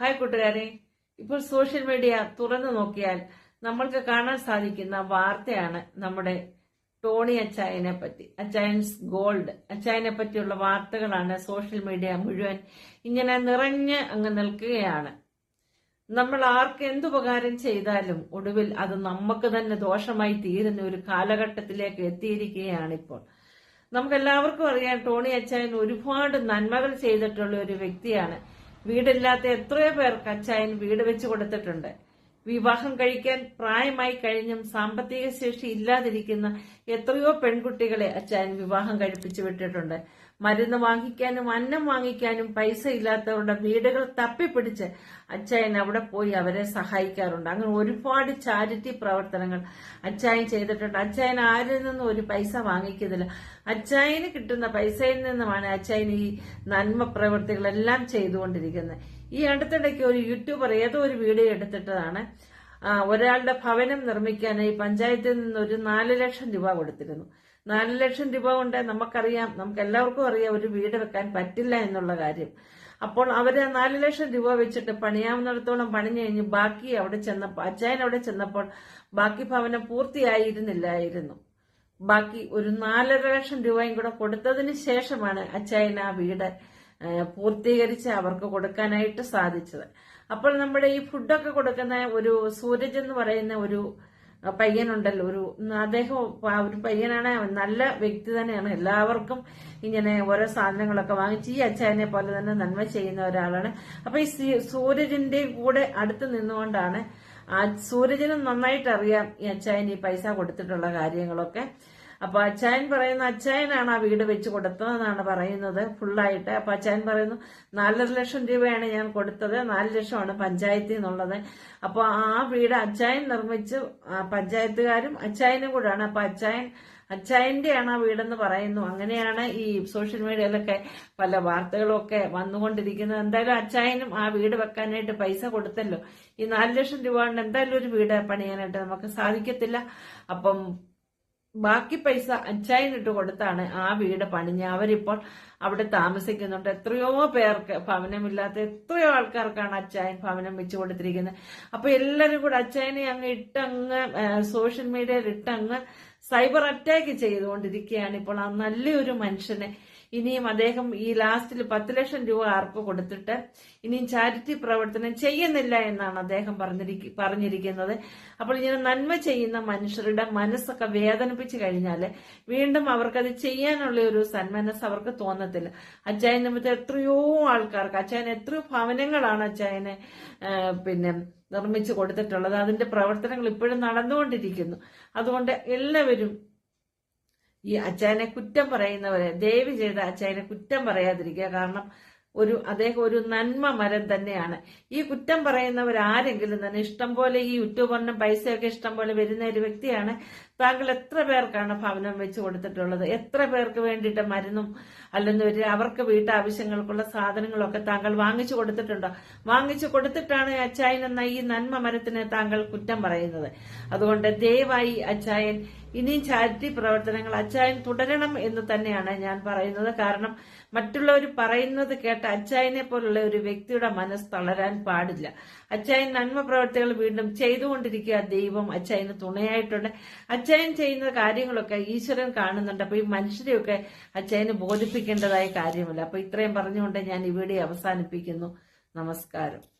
Hi കൂട്ടുകാരെ. ഇപ്പോൾ social media തുറന്നു നോക്കിയാൽ നമ്മൾക്ക് കാണാൻ സാധിക്കുന്ന വാർത്തയാണ് നമ്മുടെ ടോണി അച്ചായനെ പറ്റി. അച്ചായൻസ് ഗോൾഡ്. അച്ചായനെ പറ്റിയുള്ള വാർത്തകളാണ് സോഷ്യൽ മീഡിയ മുഴുവൻ ഇങ്ങനെ നിറഞ്ഞ് അങ്ങ് നിൽക്കുകയാണ്. നമ്മൾ ആർക്ക് എന്തുപകാരം ചെയ്താലും ഒടുവിൽ അത് നമുക്ക് തന്നെ ദോഷമായി തീരുന്ന ഒരു കാലഘട്ടത്തിലേക്ക് എത്തിയിരിക്കുകയാണ് ഇപ്പോൾ. നമുക്കെല്ലാവർക്കും അറിയാം ടോണി അച്ചായൻ ഒരുപാട് നന്മകൾ ചെയ്തിട്ടുള്ള ഒരു വ്യക്തിയാണ്. വീടില്ലാത്ത എത്രയോ പേർക്ക് അച്ചായൻ വീട് വെച്ച് കൊടുത്തിട്ടുണ്ട്. വിവാഹം കഴിക്കാൻ പ്രായമായി കഴിഞ്ഞും സാമ്പത്തിക ശേഷി ഇല്ലാതിരിക്കുന്ന എത്രയോ പെൺകുട്ടികളെ അച്ചായൻ വിവാഹം കഴിപ്പിച്ചു വിട്ടിട്ടുണ്ട്. മരുന്ന് വാങ്ങിക്കാനും അന്നം വാങ്ങിക്കാനും പൈസ ഇല്ലാത്തവരുടെ വീടുകൾ തപ്പിപ്പിടിച്ച് അച്ചായൻ അവിടെ പോയി അവരെ സഹായിക്കാറുണ്ട്. അങ്ങനെ ഒരുപാട് ചാരിറ്റി പ്രവർത്തനങ്ങൾ അച്ചായൻ ചെയ്തിട്ടുണ്ട്. അച്ചായൻ ആരിൽ നിന്നും ഒരു പൈസ വാങ്ങിക്കുന്നില്ല. അച്ചായന് കിട്ടുന്ന പൈസയിൽ നിന്നുമാണ് അച്ചായൻ ഈ നന്മ പ്രവൃത്തികളെല്ലാം ചെയ്തുകൊണ്ടിരിക്കുന്നത്. ഈ അടുത്തിടയ്ക്ക് ഒരു യൂട്യൂബർ ഏതോ ഒരു വീഡിയോ എടുത്തിട്ടതാണ്. ഒരാളുടെ ഭവനം നിർമ്മിക്കാനായി പഞ്ചായത്തിൽ നിന്ന് ഒരു നാല് ലക്ഷം രൂപ കൊടുത്തിരുന്നു. നാല് ലക്ഷം രൂപ കൊണ്ട് നമുക്കറിയാം നമുക്ക് എല്ലാവർക്കും അറിയാം ഒരു വീട് വെക്കാൻ പറ്റില്ല എന്നുള്ള കാര്യം. അപ്പോൾ അവർ നാല് ലക്ഷം രൂപ വെച്ചിട്ട് പണിയാവുന്നിടത്തോളം പണിഞ്ഞു കഴിഞ്ഞ് ബാക്കി അവിടെ ചെന്നപ്പോൾ അച്ചായൻ അവിടെ ചെന്നപ്പോൾ ബാക്കി ഭവനം പൂർത്തിയായിരുന്നില്ലായിരുന്നു. ബാക്കി ഒരു നാലര ലക്ഷം രൂപയും കൂടെ കൊടുത്തതിന് ശേഷമാണ് അച്ചായൻ ആ വീട് പൂർത്തീകരിച്ച് അവർക്ക് കൊടുക്കാനായിട്ട് സാധിച്ചത്. അപ്പോൾ നമ്മുടെ ഈ ഫുഡൊക്കെ കൊടുക്കുന്ന ഒരു സൂരജ് എന്ന് പറയുന്ന ഒരു പയ്യനുണ്ടല്ലോ ഒരു അദ്ദേഹം ഒരു പയ്യനാണ് നല്ല വ്യക്തി തന്നെയാണ്. എല്ലാവർക്കും ഇങ്ങനെ ഓരോ സാധനങ്ങളൊക്കെ വാങ്ങിച്ച് ഈ അച്ചായനെ പോലെ തന്നെ നന്മ ചെയ്യുന്ന ഒരാളാണ്. അപ്പൊ ഈ സൂര്യജിന്റെ കൂടെ അടുത്ത് നിന്നുകൊണ്ടാണ് ആ സൂരജിനും നന്നായിട്ട് അറിയാം ഈ അച്ചായൻ ഈ പൈസ കൊടുത്തിട്ടുള്ള കാര്യങ്ങളൊക്കെ. അപ്പൊ അച്ചായൻ പറയുന്ന അച്ചായനാണ് ആ വീട് വെച്ച് കൊടുത്തതെന്നാണ് പറയുന്നത് ഫുള്ളായിട്ട്. അപ്പൊ അച്ചായൻ പറയുന്നു നാലര ലക്ഷം രൂപയാണ് ഞാൻ കൊടുത്തത് നാല് ലക്ഷമാണ് പഞ്ചായത്തിൽ നിന്നുള്ളത്. അപ്പൊ ആ വീട് അച്ചായൻ നിർമ്മിച്ച് പഞ്ചായത്തുകാരും അച്ചായനും കൂടാണ് അപ്പൊ അച്ചായൻ അച്ചായന്റെയാണ് ആ വീടെന്ന് പറയുന്നു. അങ്ങനെയാണ് ഈ സോഷ്യൽ മീഡിയയിലൊക്കെ പല വാർത്തകളൊക്കെ വന്നുകൊണ്ടിരിക്കുന്നത്. എന്തായാലും അച്ചായനും ആ വീട് വെക്കാനായിട്ട് പൈസ കൊടുത്തല്ലോ. ഈ നാല് ലക്ഷം രൂപ കൊണ്ട് എന്തായാലും ഒരു വീട് പണിയാനായിട്ട് നമുക്ക് സാധിക്കത്തില്ല. അപ്പം ബാക്കി പൈസ അച്ചായനിട്ട് കൊടുത്താണ് ആ വീട് പണിഞ്ഞ് അവരിപ്പോൾ അവിടെ താമസിക്കുന്നുണ്ട്. എത്രയോ പേർക്ക് ഭവനമില്ലാത്ത എത്രയോ ആൾക്കാർക്കാണ് അച്ചായൻ ഭവനം വെച്ചു കൊടുത്തിരിക്കുന്നത്. അപ്പൊ എല്ലാവരും കൂടെ അച്ചായനെ അങ്ങ് ഇട്ടങ്ങ് സോഷ്യൽ മീഡിയയിൽ ഇട്ടങ്ങ് സൈബർ അറ്റാക്ക് ചെയ്തുകൊണ്ടിരിക്കുകയാണ്. ഇപ്പോൾ ആ നല്ലൊരു മനുഷ്യനെ ഇനിയും അദ്ദേഹം ഈ ലാസ്റ്റിൽ പത്ത് ലക്ഷം രൂപ ആർക്ക് കൊടുത്തിട്ട് ഇനിയും ചാരിറ്റി പ്രവർത്തനം ചെയ്യുന്നില്ല എന്നാണ് അദ്ദേഹം പറഞ്ഞിരിക്ക പറഞ്ഞിരിക്കുന്നത്. അപ്പോൾ ഇങ്ങനെ നന്മ ചെയ്യുന്ന മനുഷ്യരുടെ മനസ്സൊക്കെ വേദനിപ്പിച്ചു കഴിഞ്ഞാൽ വീണ്ടും അവർക്കത് ചെയ്യാനുള്ള ഒരു സന്മനസ് അവർക്ക് തോന്നത്തില്ല. അച്ചായൻ നിമിത്തം എത്രയോ ആൾക്കാർക്ക് അച്ചായൻ എത്രയോ ഭവനങ്ങളാണ് അച്ചായനെ പിന്നെ നിർമ്മിച്ചു കൊടുത്തിട്ടുള്ളത്. അതിന്റെ പ്രവർത്തനങ്ങൾ ഇപ്പോഴും നടന്നുകൊണ്ടിരിക്കുന്നു. അതുകൊണ്ട് എല്ലാവരും ഈ അച്ചായനെ കുറ്റം പറയുന്നവരെ ദയവ് ചെയ്ത് അച്ചായനെ കുറ്റം പറയാതിരിക്കുക. കാരണം ഒരു അദ്ദേഹം ഒരു നന്മ മരം തന്നെയാണ്. ഈ കുറ്റം പറയുന്നവർ ആരെങ്കിലും തന്നെ ഇഷ്ടം പോലെ ഈ യൂട്യൂബറിനും പൈസയൊക്കെ ഇഷ്ടം പോലെ വരുന്ന ഒരു വ്യക്തിയാണ്. താങ്കൾ എത്ര പേർക്കാണ് ഭവനം വെച്ച് കൊടുത്തിട്ടുള്ളത്? എത്ര പേർക്ക് വേണ്ടിയിട്ട് മരുന്നും അല്ലെന്നൊരു അവർക്ക് വീട്ടാവശ്യങ്ങൾക്കുള്ള സാധനങ്ങളൊക്കെ താങ്കൾ വാങ്ങിച്ചു കൊടുത്തിട്ടുണ്ടോ? വാങ്ങിച്ചു കൊടുത്തിട്ടാണ് അച്ചായൻ എന്ന ഈ നന്മ മരത്തിന് താങ്കൾ കുറ്റം പറയുന്നത്. അതുകൊണ്ട് ദയവായി അച്ചായൻ ഇനിയും ചാരിറ്റി പ്രവർത്തനങ്ങൾ അച്ചായൻ തുടരണം എന്ന് തന്നെയാണ് ഞാൻ പറയുന്നത്. കാരണം മറ്റുള്ളവർ പറയുന്നത് കേട്ട് അച്ചായനെ പോലുള്ള ഒരു വ്യക്തിയുടെ മനസ്സ് തളരാൻ പാടില്ല. അച്ചായൻ നന്മ പ്രവർത്തികൾ വീണ്ടും ചെയ്തുകൊണ്ടിരിക്കുക ദൈവം അച്ചായന് തുണയായിട്ടുണ്ട്. അച്ചായൻ ചെയ്യുന്ന കാര്യങ്ങളൊക്കെ ഈശ്വരൻ കാണുന്നുണ്ട്. അപ്പൊ ഈ മനുഷ്യരെയൊക്കെ അച്ചായന് ബോധിപ്പിക്കേണ്ടതായ കാര്യമില്ല. അപ്പൊ ഇത്രയും പറഞ്ഞുകൊണ്ട് ഞാൻ ഇവിടെ അവസാനിപ്പിക്കുന്നു. നമസ്കാരം.